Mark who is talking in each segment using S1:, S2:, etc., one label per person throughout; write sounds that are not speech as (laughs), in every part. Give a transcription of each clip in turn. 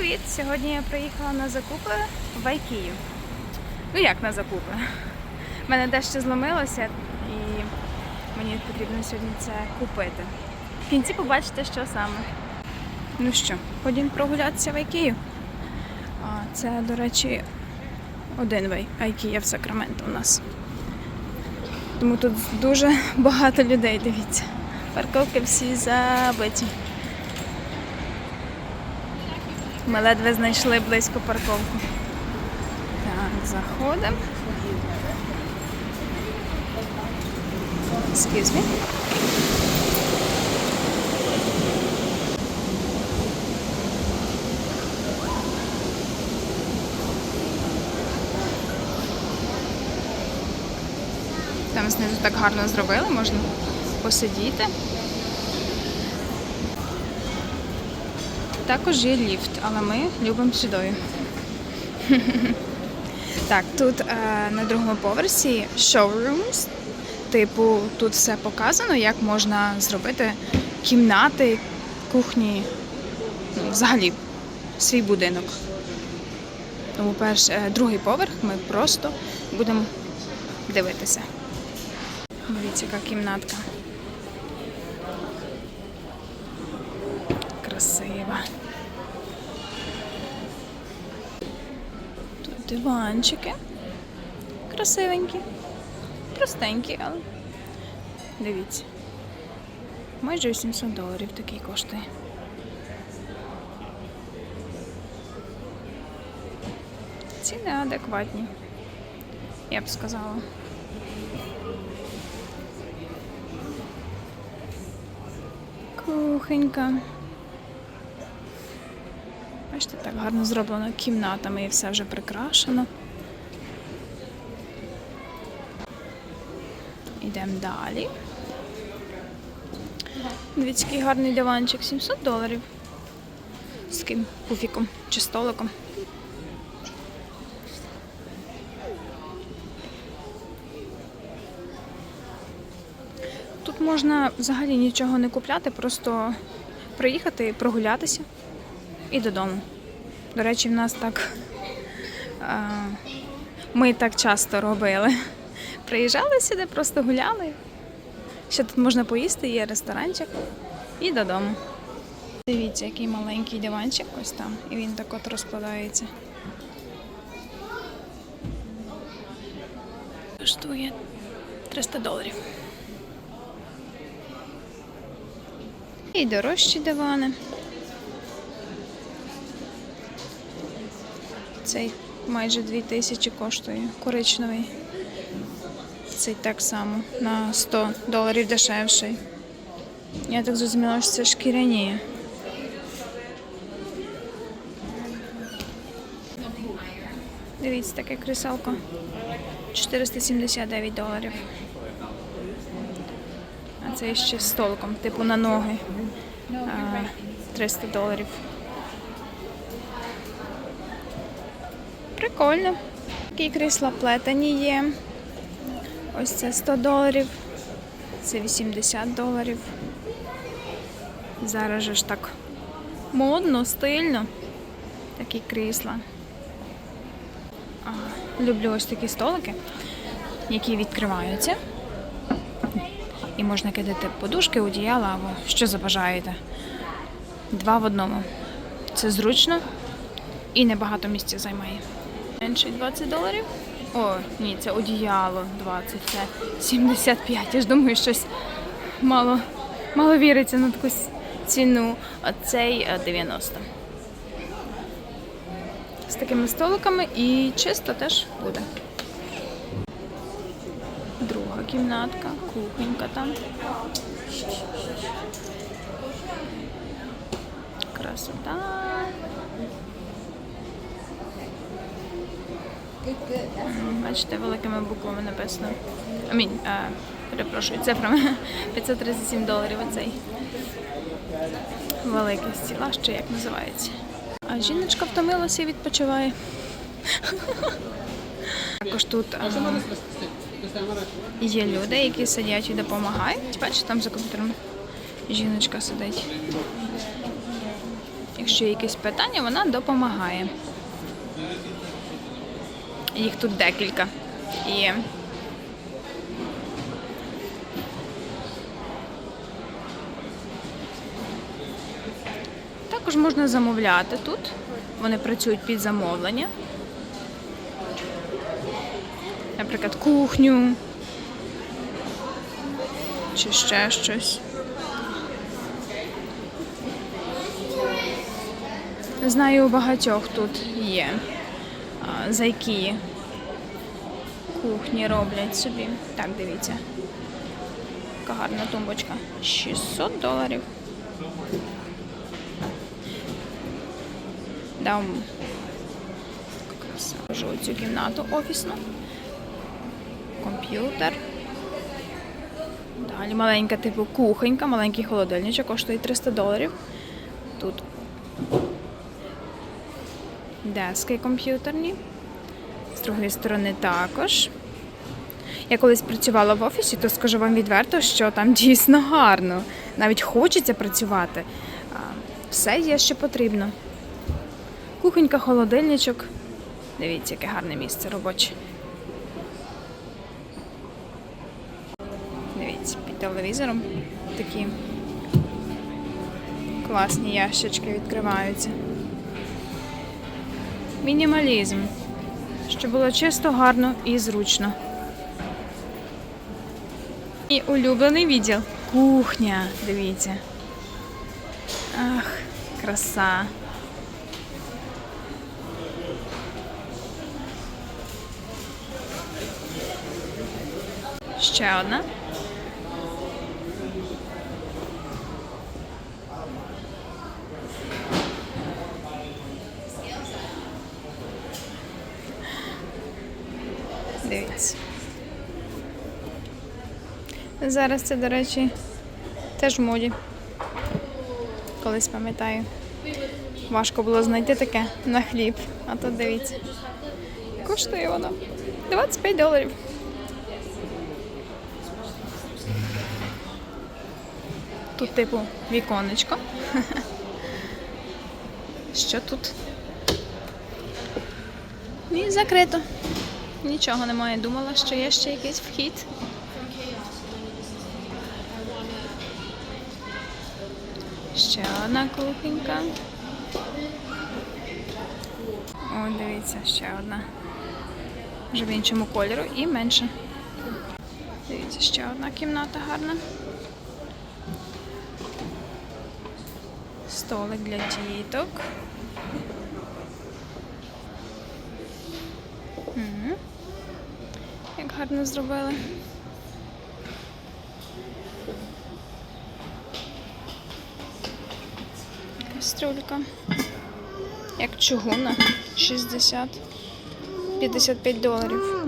S1: Привіт! Сьогодні я приїхала на закупи в Айкію. Ну як на закупи? У мене дещо зломилося і мені потрібно сьогодні це купити. В кінці побачите, що саме. Ну що, ходім прогулятися в Айкію. Це, до речі, один Айкія в Сакраменто у нас. Тому тут дуже багато людей, дивіться. Парковки всі забиті. Ми ледве знайшли близько парковку. Так, заходимо. Excuse me. Там знизу так гарно зробили, можна посидіти. Також є ліфт, але ми любимо сюдою. (laughs) Так, тут е, на другому поверсі showrooms. Типу, тут все показано, як можна зробити кімнати, кухні, ну, взагалі свій будинок. Тому перш, е, другий поверх ми просто будемо дивитися. Дивіться, яка кімнатка. Красива. Тут диванчики. Красивенькі. Простенькі, але дивіться. Майже 800 доларів такий коштує. Ціни адекватні, я б сказала. Кухонька. Бачите, так гарно зроблено кімнатами і все вже прикрашено. Йдемо далі. Дивіться, який гарний диванчик, 700 доларів. З таким пуфіком чи столиком. Тут можна взагалі нічого не купляти, просто приїхати, прогулятися і додому. До речі, в нас так ми так часто робили. Приїжджали сюди, просто гуляли. Ще тут можна поїсти, є ресторанчик і додому. Дивіться, який маленький диванчик ось там, і він так от розкладається. Коштує 300 доларів. І дорожчі дивани. Цей майже 2000 коштує, коричневий. Цей так само на 100 доларів дешевший. Я так зрозуміла, що це шкіряні. Дивіться, таке кріселко. 479 доларів. А це ще з столиком, типу на ноги. А, 300 доларів. Прикольно. Такі крісла плетені є. Ось це 100 доларів. Це 80 доларів. Зараз ж так модно, стильно. Такі крісла. Люблю ось такі столики, які відкриваються. І можна кидати подушки, одіяла або що забажаєте. Два в одному. Це зручно і небагато місця займає. Менший 20 доларів. О, ні, це одіяло 20, це 75. Я ж думаю, щось мало, мало віриться на таку ціну. А цей е, 90. З такими столиками і чисто теж буде. Друга кімнатка, кухонька там. Красота. Бачите, великими буквами написано. Амінь, а, перепрошую, цифрами. (laughs) 537 доларів оцей. Великий стіла, ще як називається. А жіночка втомилася і відпочиває. (laughs) Також тут а, є люди, які сидять і допомагають. Бачите, там за комп'ютером жіночка сидить. Якщо є якісь питання, вона допомагає. Їх тут декілька. І також можна замовляти тут. Вони працюють під замовлення. Наприклад, кухню чи ще щось. Знаю, у багатьох тут є зайки. Кухні роблять собі. Так, дивіться. Яка гарна тумбочка. 600 доларів. Дам краса. Кажу цю кімнату офісну. Комп'ютер. Далі маленька, типу, кухонька, маленький холодильничок, коштує 300 доларів. Тут дески комп'ютерні. З другої сторони також. Я колись працювала в офісі, то скажу вам відверто, що там (laughs) дійсно гарно. Навіть хочеться працювати. Все є, що потрібно. Кухонька, холодильничок. Дивіться, яке гарне місце робоче. Дивіться, під телевізором такі класні ящички відкриваються. Мінімалізм. Щоб було чисто, гарно і зручно. І улюблений відділ. Кухня. Дивіться. Ах, краса. Ще одна. Дивіться. Зараз це, до речі, теж в моді. Колись пам'ятаю. Важко було знайти таке на хліб. А тут дивіться. Коштує воно 25 доларів. Тут, типу, віконечко. (laughs) Що тут? І закрито. Нічого немає. Думала, що є ще якийсь вхід. Ще одна кухонька. О, дивіться, ще одна. Вже в іншому кольору і менше. Дивіться, ще одна кімната гарна. Столик для діток. Як гарно зробили. Кастрюлька. Як чугуна. 60. 55 доларів.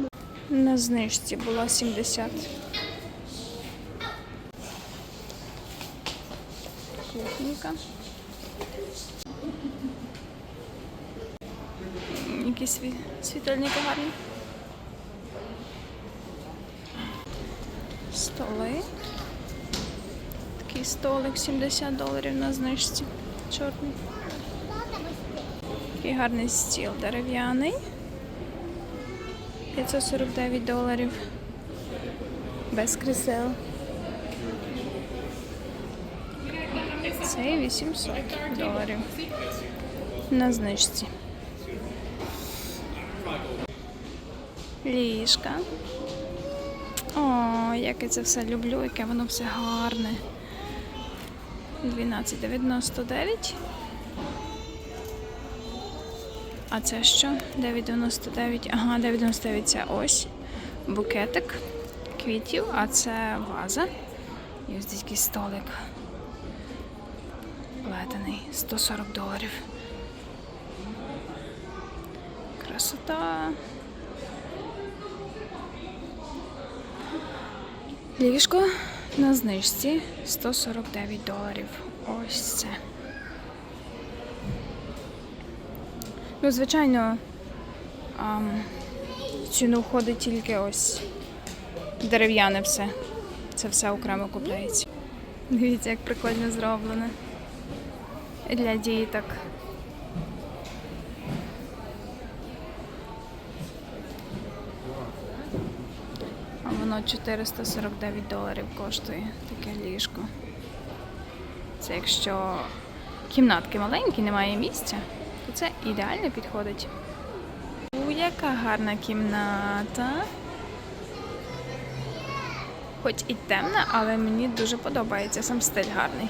S1: На знижці була 70. Кухонька. Якісь сві- світильники гарні. Столи. Такий столик 70 доларів на знижці. Чорний. Такий гарний стіл дерев'яний. 549 доларів. Без крісел. Цей 800 доларів. На знижці. Ліжка. О, як я це все люблю, яке воно все гарне. 12,99. А це що? 9,99. Ага, 9,99 це ось букетик квітів, а це ваза. І ось такий столик. Плетений. 140 доларів. Красота. Ліжко на знижці 149 доларів. Ось це. Ну, звичайно, в ціну входить тільки ось дерев'яне все. Це все окремо купляється. Дивіться, як прикольно зроблено. Для діток. Воно 449 доларів коштує таке ліжко. Це якщо кімнатки маленькі, немає місця, то це ідеально підходить. У, яка гарна кімната. Хоч і темна, але мені дуже подобається, сам стиль гарний.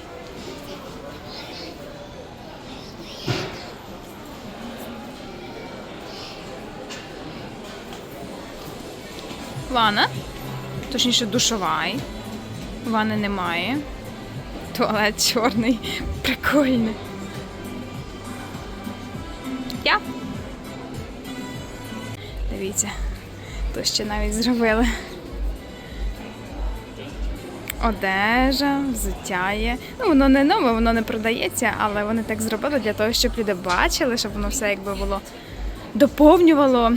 S1: Ванна, точніше душова. Ванни немає. Туалет чорний, (laughs) прикольний. Я. Дивіться, то ще навіть зробили. Одежа, взуття є. Ну, воно не нове, воно не продається, але вони так зробили для того, щоб люди бачили, щоб воно все якби було доповнювало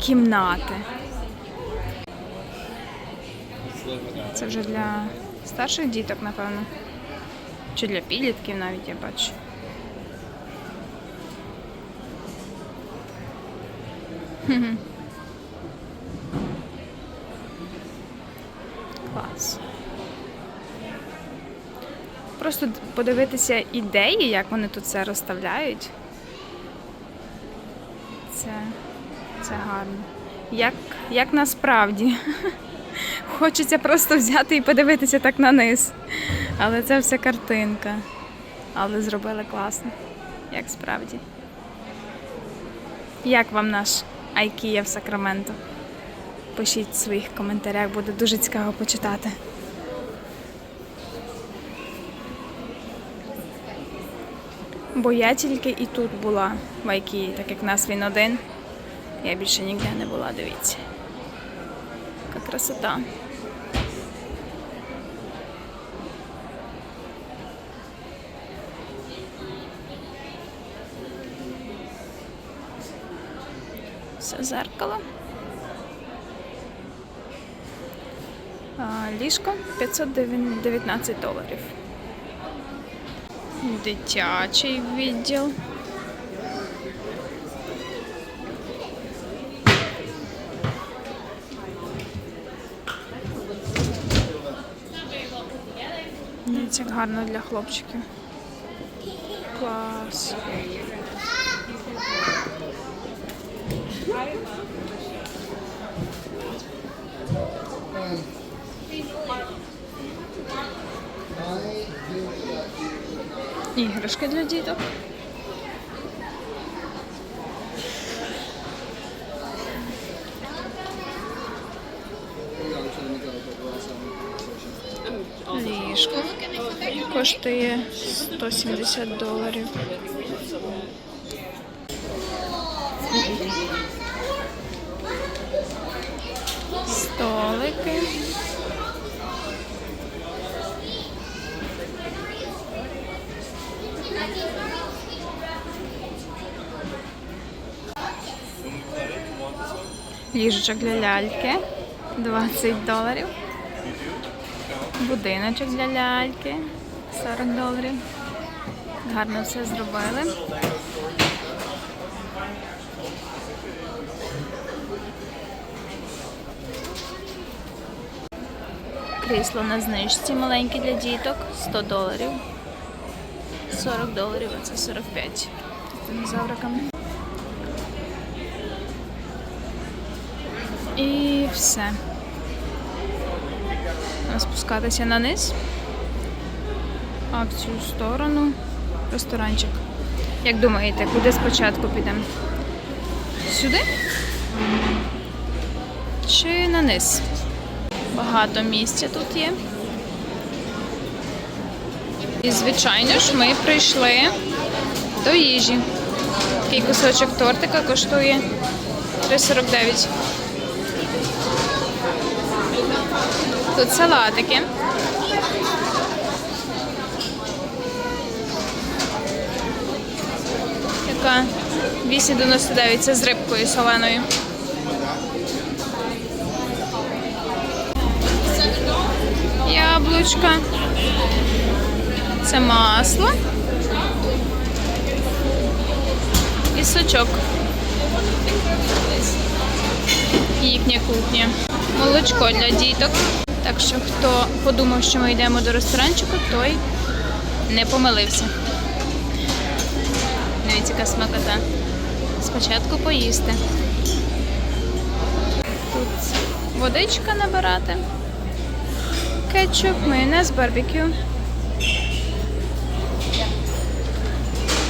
S1: кімнати. Це вже для старших діток, напевно. Чи для підлітків навіть я бачу. Клас. Просто подивитися ідеї, як вони тут це розставляють. Це, це гарно. Як, як насправді. (laughs) Хочеться просто взяти і подивитися так на низ. Але це все картинка. Але зробили класно, як справді. Як вам наш IKEA в Сакраменто? Пишіть в своїх коментарях, буде дуже цікаво почитати. Бо я тільки і тут була в IKEA, так як нас він один. Я більше ніде не була, дивіться. Яка красота. Це зеркало. Ліжко 519 доларів. Дитячий відділ. Як гарно для хлопчиків. Клас. Іграшки для діток. Ліжко коштує 170 доларів. Столики. Ліжечок для ляльки 20 доларів. Будиночок для ляльки 40 доларів. Гарно все зробили. Крісло на знижці маленьке для діток 100 доларів. 40 доларів, а це 45. З. І все. Спускатися на низ. А в цю сторону ресторанчик. Як думаєте, куди спочатку підемо? Сюди? Чи на низ? Багато місця тут є. І, звичайно ж, ми прийшли до їжі. Такий кусочок тортика коштує 3,49. Тут салатики. Така 8,99 це з рибкою соленою. Яблучка. Це масло. І сочок. Їхня кухня. молочко для діток. Так що хто подумав, що ми йдемо до ресторанчику, той не помилився. Дивіться, яка смакота. Спочатку поїсти. Тут водичка набирати. Кетчуп, майонез, барбекю.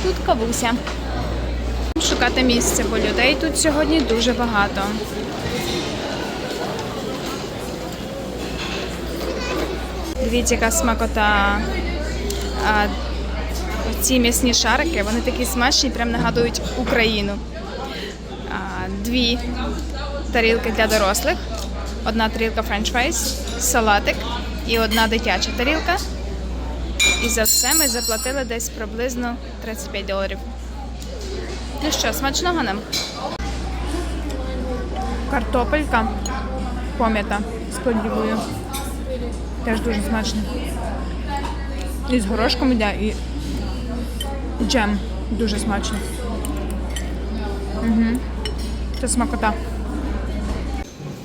S1: Тут кавуся. Шукати місце, бо людей тут сьогодні дуже багато. Дивіться, яка смакота. А, ці м'ясні шарики, вони такі смачні, прям нагадують Україну. А, дві тарілки для дорослих, одна тарілка френч фрайс, салатик і одна дитяча тарілка. І за все ми заплатили десь приблизно 35 доларів. Ну що, смачного нам? Картопелька пом'ята з подібою. Теж дуже смачно. І з горошком йде, і джем дуже смачно. Угу. Це смакота.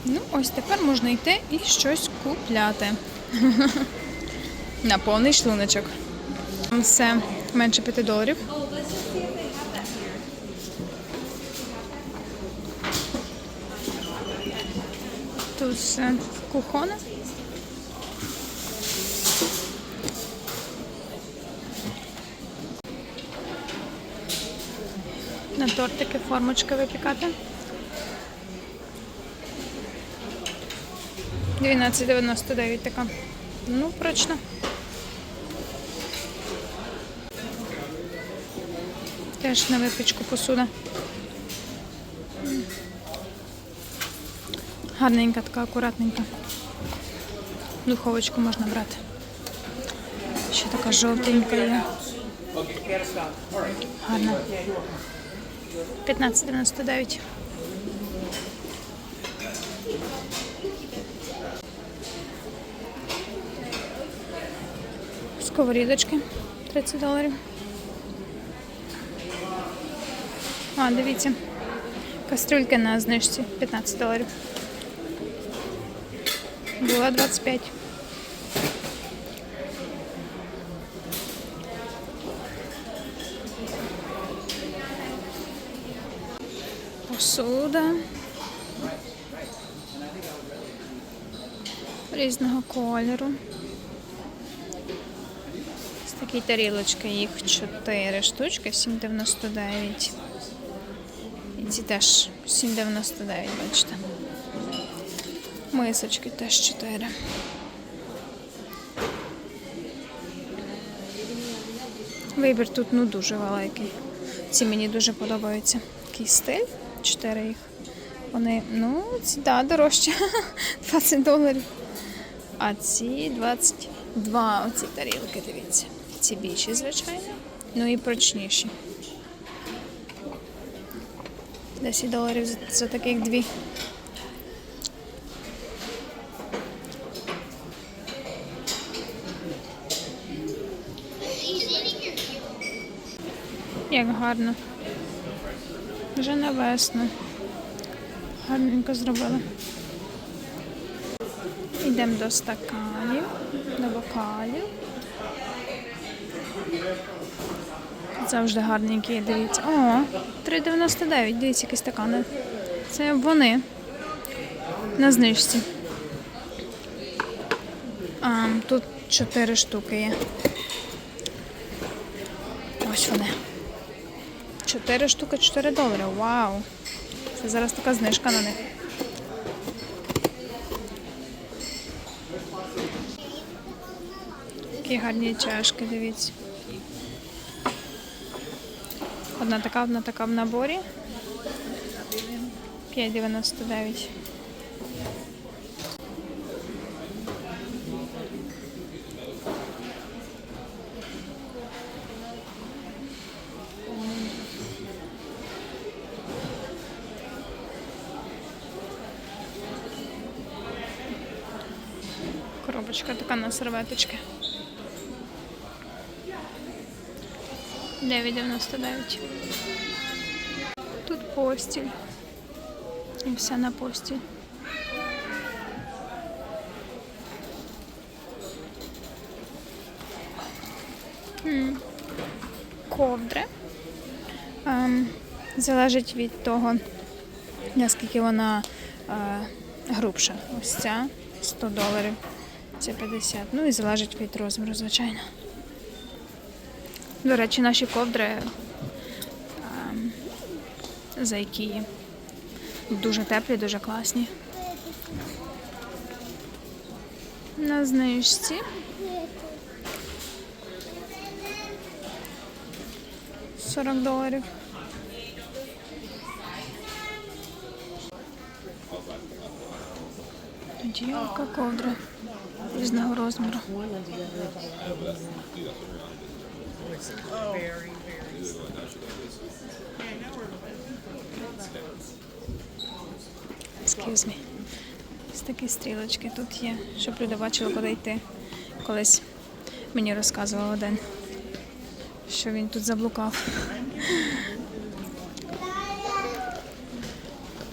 S1: Ну, ось тепер можна йти і щось купляти. (laughs) На повний шлуночок. Все менше 5 доларів. Тут все кухоне. На тортики формочки випікати. 12,99 така. Ну, прочно. Теж на випічку посуда. Гарненька, така акуратненька. Духовочку можна брати. Ще така жовтенька є. Гарна. 15,99. Сковорідочки 30 доларів. А, дивіться. Кастрюльки на знижці 15 доларів. Була 25. Посуда. Різного кольору. Ось такі тарілочки, їх 4 штучки, 7,99. І ці теж 7,99, бачите. Мисочки теж 4. Вибір тут ну дуже великий. Ці мені дуже подобаються. Такий стиль, 4 їх. Вони, ну, ці, да, дорожче. (laughs) 20 доларів. А ці 22 оці тарілки, дивіться. Ці більші, звичайно. Ну і прочніші. 10 доларів за, за таких дві. Як гарно. Вже на весну. Гарненько зробили. Йдемо до стаканів, до бокалів. Завжди гарненькі, дивіться. О, 3,99, дивіться, які стакани. Це вони на знижці. А, тут 4 штуки є. Ось вони. 4 штуки 4 долари. Вау! Це зараз така знижка на них. Такі гарні чашки, дивіться. Одна така, одна така в наборі. 5,99. Серветочки дев'ять дев'яносто дев'ять. Тут постіль. І все на постіль. Ковдри. Ем, залежить від того, наскільки вона е, грубша. Ось ця 100 доларів ця 50. Ну і залежить від розміру, звичайно. До речі, наші ковдри ем, за Ікії. Дуже теплі, дуже класні. На знижці. Сорок доларів. Одіялка, ковдра різного розміру. Excuse me. Ось такі стрілочки тут є, щоб люди бачили, куди йти. Колись мені розказував один, що він тут заблукав.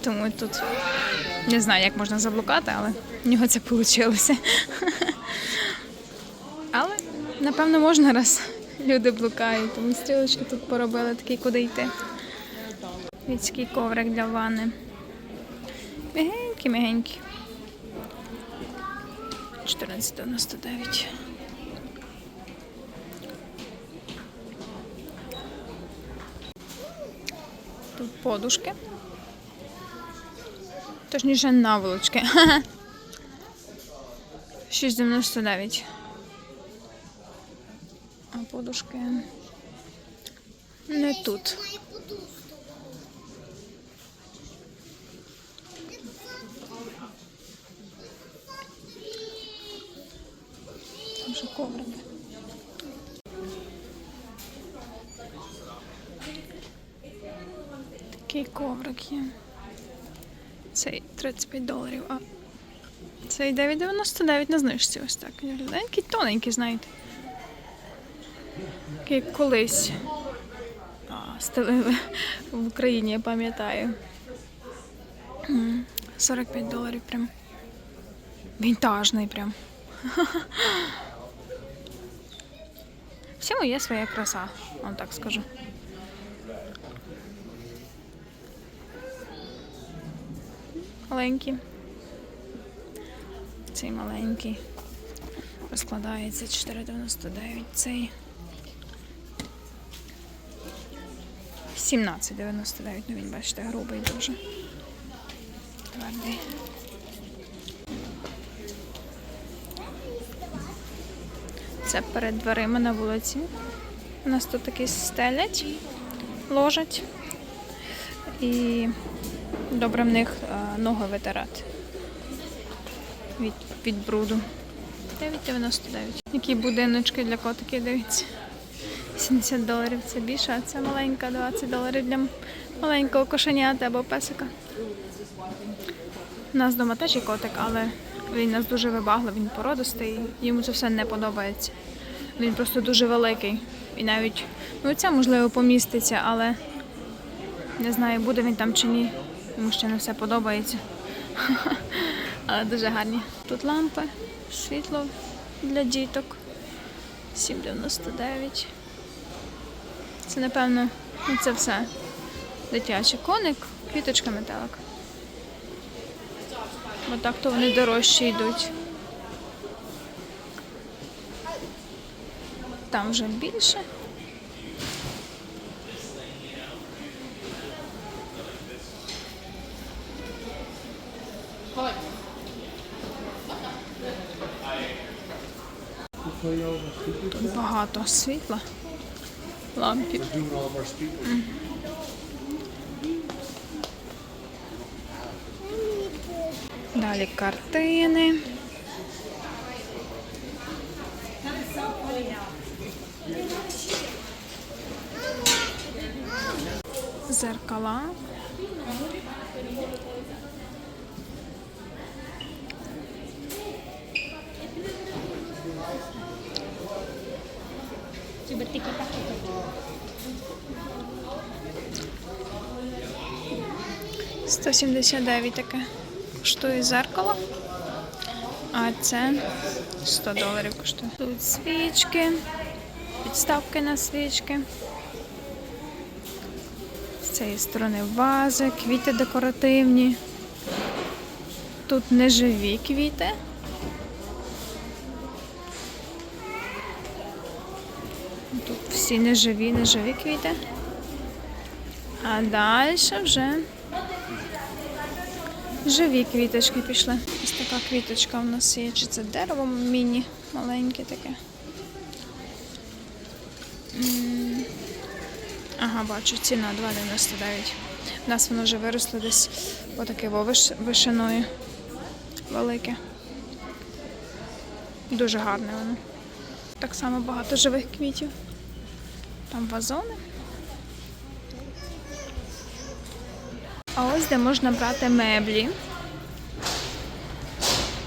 S1: Тому тут не знаю, як можна заблукати, але в нього це вийшло. (laughs) Але, напевно, можна, раз люди блукають. Тому стрілочки тут поробили такі, куди йти. Людський коврик для ванни. Мягенький. 14,99. Тут подушки. Точніше наволочки. 6,99. (laughs) А подушки не тут. Там же коврики. Такий коврик є. Цей 35 доларів, а цей 9,99 на знижці ось так. Такий тоненький, знаєте. Як колись а, стелили в Україні, я пам'ятаю. М, 45 доларів прям. Вінтажний прям. (laughs) Всьому є своя краса, вам так скажу. Маленький. Цей маленький. Розкладається 4,99. Цей 17,99. Ну він, бачите, грубий дуже. Твердий. Це перед дверима на вулиці. У нас тут такі стелять, ложать. І добре в них е, ноги витирати від, від бруду. 9,99. Які будиночки для котиків, дивіться. 70 доларів це більше, а це маленька, 20 доларів для маленького кошенята або песика. У нас вдома теж є котик, але він нас дуже вибагливий, він породистий, йому це все не подобається. Він просто дуже великий. І навіть, ну це можливо поміститься, але не знаю, буде він там чи ні. Йому ще не все подобається. (laughs) Але дуже гарні. Тут лампи, світло для діток. 7,99. Це, напевно, ну це все. Дитячий коник, квіточка метелик. Бо так то вони дорожчі йдуть. Там вже більше. Тут багато світла, лампів. Далі картини. 179 таке коштує зеркало, а це 100 доларів коштує. Тут свічки, підставки на свічки. З цієї сторони вази, квіти декоративні. Тут неживі квіти. Тут всі неживі, неживі квіти. А далі вже живі квіточки пішли. Ось така квіточка в нас є. Чи це дерево міні, маленьке таке. Ага, бачу, ціна 2,99. У нас воно вже виросло десь отаке вишиною. Велике. Дуже гарне воно. Так само багато живих квітів. Там вазони. А ось де можна брати меблі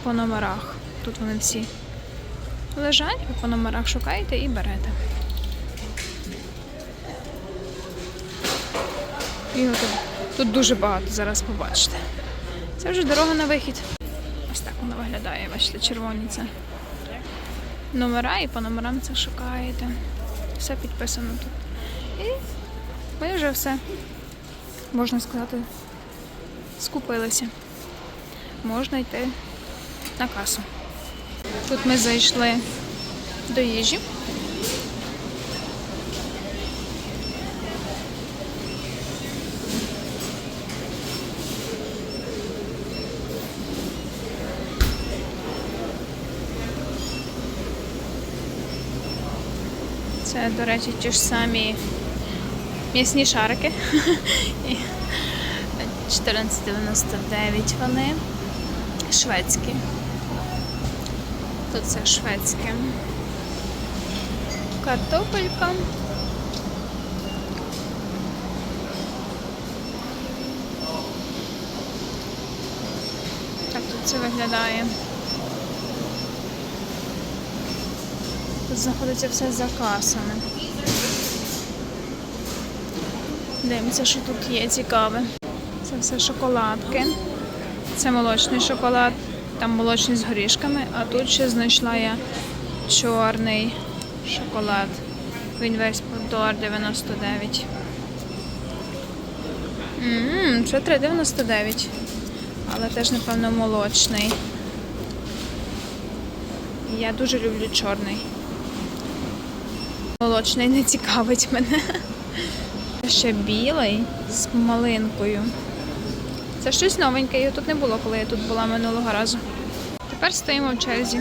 S1: по номерах. Тут вони всі лежать, ви по номерах шукаєте і берете. І от тут дуже багато зараз побачите. Це вже дорога на вихід. Ось так воно виглядає, бачите, червоні це номера і по номерам це шукаєте. Все підписано тут. І ми вже все, можна сказати, скупилися. Можна йти на касу. Тут ми зайшли до їжі. Це, до речі, ті ж самі м'ясні шарики. (laughs) І 14,99 вони. Шведські. Тут це шведське. Картопелька. Так тут це виглядає. Тут знаходиться все за касами. Дивимося, що тут є цікаве. Це все шоколадки. Це молочний шоколад, там молочний з горішками, а тут ще знайшла я чорний шоколад. Він весь по долар 99. Ммм, це 3,99. Але теж, напевно, молочний. Я дуже люблю чорний. Молочний не цікавить мене. Ще білий з малинкою. Це щось новеньке, його тут не було, коли я тут була минулого разу. Тепер стоїмо в черзі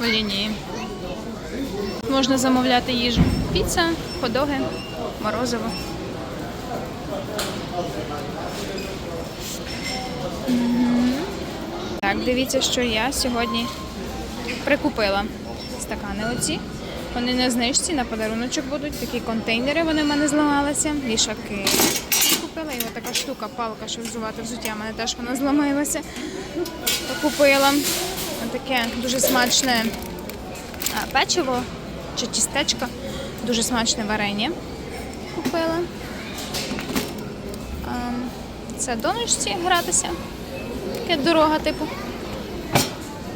S1: в лінії. Можна замовляти їжу. Піца, ходоги, морозиво. Так, дивіться, що я сьогодні прикупила стакани оці. Вони на знижці на подаруночок будуть. Такі контейнери вони в мене зламалися. Вішаки. І така штука, палка, щоб взувати взуття. в мене теж вона зламалася. Купила таке дуже смачне печиво чи тістечко. Дуже смачне варення. Купила. Це донечці гратися. Таке дорога, типу,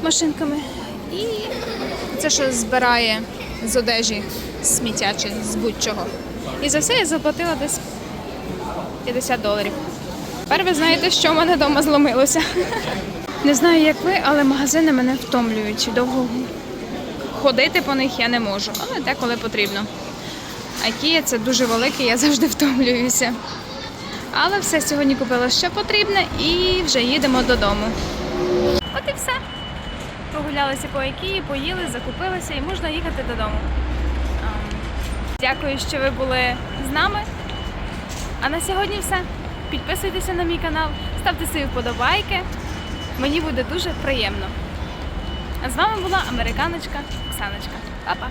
S1: машинками. І це, що збирає з одежі сміття чи з будь-чого. І за все я заплатила десь 50 доларів. Тепер ви знаєте, що в мене вдома зломилося. Не знаю, як ви, але магазини мене втомлюють. Довго ходити по них я не можу, але деколи потрібно. А Ikea це дуже великий, я завжди втомлююся. Але все сьогодні купила, що потрібне, і вже їдемо додому. От і все. Прогулялися по Ikea, поїли, закупилися і можна їхати додому. Дякую, що ви були з нами. А на сьогодні все. Підписуйтеся на мій канал, ставте свої вподобайки. Мені буде дуже приємно. А з вами була американочка Оксаночка. Па-па!